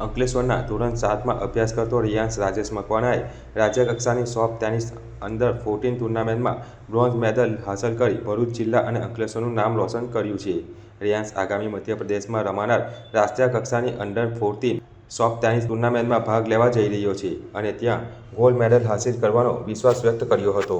અંકલેશ્વરના ધોરણ સાતમાં અભ્યાસ કરતો રિયાંશ રાજેશ મકવાણાએ રાજ્યકક્ષાની સોફ્ટ ટેનિસ અંડર ફોર્ટીન ટુર્નામેન્ટમાં બ્રોન્ઝ મેડલ હાંસલ કરી ભરૂચ જિલ્લા અને અંકલેશ્વરનું નામ રોશન કર્યું છે. રિયાંશ આગામી મધ્યપ્રદેશમાં રમાનાર રાષ્ટ્રીય કક્ષાની અંડર ફોર્ટીન સોફ્ટ ટેનિસ ટુર્નામેન્ટમાં ભાગ લેવા જઈ રહ્યો છે અને ત્યાં ગોલ્ડ મેડલ હાંસલ કરવાનો વિશ્વાસ વ્યક્ત કર્યો હતો.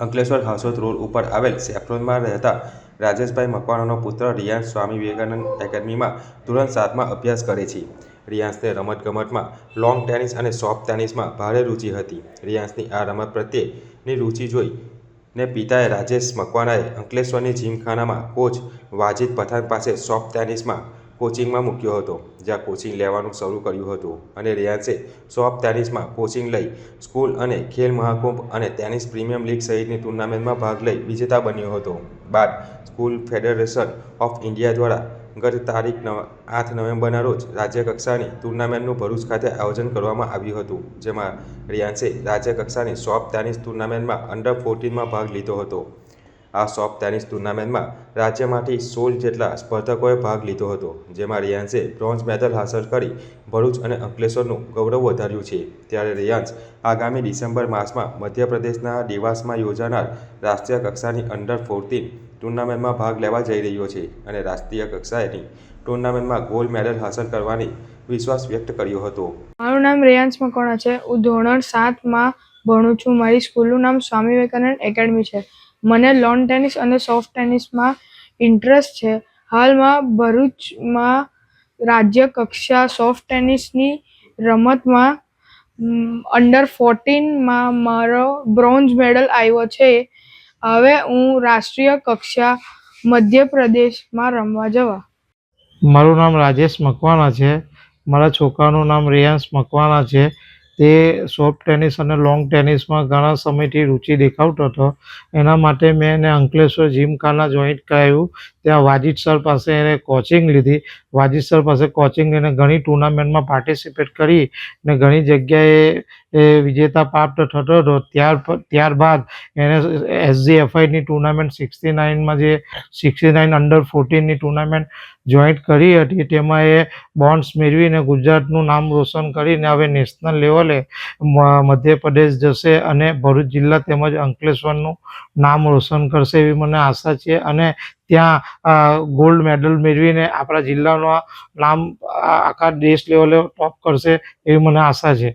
અંકલેશ્વર હાસોદ રોડ ઉપર આવેલ સેફ્રોનમાં રહેતા રાજેશભાઈ મકવાણાનો પુત્ર રિયાન સ્વામી વિવેકાનંદ એકેડમીમાં ધોરણ સાતમાં અભ્યાસ કરે છે. રિયાંશને રમતગમતમાં લોંગ ટેનિસ અને સોફ્ટ ટેનિસમાં ભારે રુચિ હતી. રિયાન્સની આ રમત પ્રત્યેની રુચિ જોઈ ને પિતાએ રાજેશ મકવાનાએ અંકલેશ્વરની જીમખાનામાં કોચ વાજિદ પઠાણ પાસે સોફ્ટ ટેનિસમાં કોચિંગમાં મૂક્યો હતો, જ્યાં કોચિંગ લેવાનું શરૂ કર્યું હતું અને રિયાન્સે સોફ્ટ ટેનિસમાં કોચિંગ લઈ સ્કૂલ અને ખેલ મહાકુંભ અને ટેનિસ પ્રીમિયમ લીગ સહિતની ટુર્નામેન્ટમાં ભાગ લઈ વિજેતા બન્યો હતો. બાદ સ્કૂલ ફેડરેશન ઓફ ઇન્ડિયા દ્વારા ગત તારીખ નવ, આઠ નવેમ્બરના રોજ રાજ્યકક્ષાની ટુર્નામેન્ટનું ભરૂચ ખાતે આયોજન કરવામાં આવ્યું હતું, જેમાં રિયાન્સે રાજ્યકક્ષાની સોફ્ટ ટેનિસ ટુર્નામેન્ટમાં અંડર ફોર્ટીનમાં ભાગ લીધો હતો. આ સોફ્ટ ટેનિસ ટુર્નામેન્ટમાં રાજ્યમાંથી સોળ જેટલા સ્પર્ધકોએ ભાગ લીધો હતો, જેમાં રિયાન્સે બ્રોન્ઝ મેડલ હાંસલ કરી ભરૂચ અને અંકલેશ્વરનું ગૌરવ વધાર્યું છે. ત્યારે રિયાન્સ આગામી ડિસેમ્બર માસમાં મધ્યપ્રદેશના દેવાસમાં યોજાનાર રાષ્ટ્રીય કક્ષાની અંડર ફોર્ટીન ટુર્નામેન્ટમાં ભાગ લેવા જઈ રહ્યો છે અને રાષ્ટ્રીય કક્ષાએની ટુર્નામેન્ટમાં ગોલ્ડ મેડલ હાંસલ કરવાની વિશ્વાસ વ્યક્ત કર્યો હતો. મારું નામ રેયાંશ મકોણા છે. હું ધોરણ સાતમાં ભણું છું. મારી સ્કૂલનું નામ સ્વામી વિવેકાનંદ એકેડમી છે. મને લોન ટેનિસ અને સોફ્ટ ટેનિસમાં ઇન્ટરેસ્ટ છે. હાલમાં ભરૂચમાં રાજ્ય કક્ષા સોફ્ટ ટેનિસની રમતમાં અંડર ફોર્ટીનમાં મારો બ્રોન્ઝ મેડલ આવ્યો છે. હવે હું રાષ્ટ્રીય કક્ષા મધ્યપ્રદેશમાં રમવા જવા. મારું નામ રાજેશ મકવાણા છે. મારા છોકરાનું નામ રેયાંશ મકવાણા છે. તે સોફ્ટ ટેનિસ અને લોંગ ટેનિસમાં ઘણા સમયથી રુચિ દેખાવતો હતો. એના માટે મેં એને અંકલેશ્વર જીમખાના જોઈન્ટ કરાવ્યું. ત્યાં વાજિદ સર પાસે એને કોચિંગ લીધી. વાજિદ સર પાસે કોચિંગ લઈને ઘણી ટુર્નામેન્ટમાં પાર્ટિસિપેટ કરી ને ઘણી જગ્યાએ એ વિજેતા પ્રાપ્ત થતો હતો. ત્યાર ત્યારબાદ એણે એસજી એફઆઈની ટુર્નામેન્ટ સિક્સટી નાઇનમાં જે સિક્સટી નાઇન અંડર ફોર્ટીનની ટુર્નામેન્ટ જોઈન્ટ કરી હતી, તેમાં એ બોન્ડ્સ મેળવીને ગુજરાતનું નામ રોશન કરીને હવે નેશનલ લેવલે મધ્યપ્રદેશ જશે અને ભરૂચ જિલ્લા તેમજ અંકલેશ્વરનું નામ રોશન કરશે એવી મને આશા છે. અને ત્યાં ગોલ્ડ મેડલ મેળવીને આપણા જિલ્લાનો નામ આખા દેશ લેવલે ટોપ કરશે એવી મને આશા છે.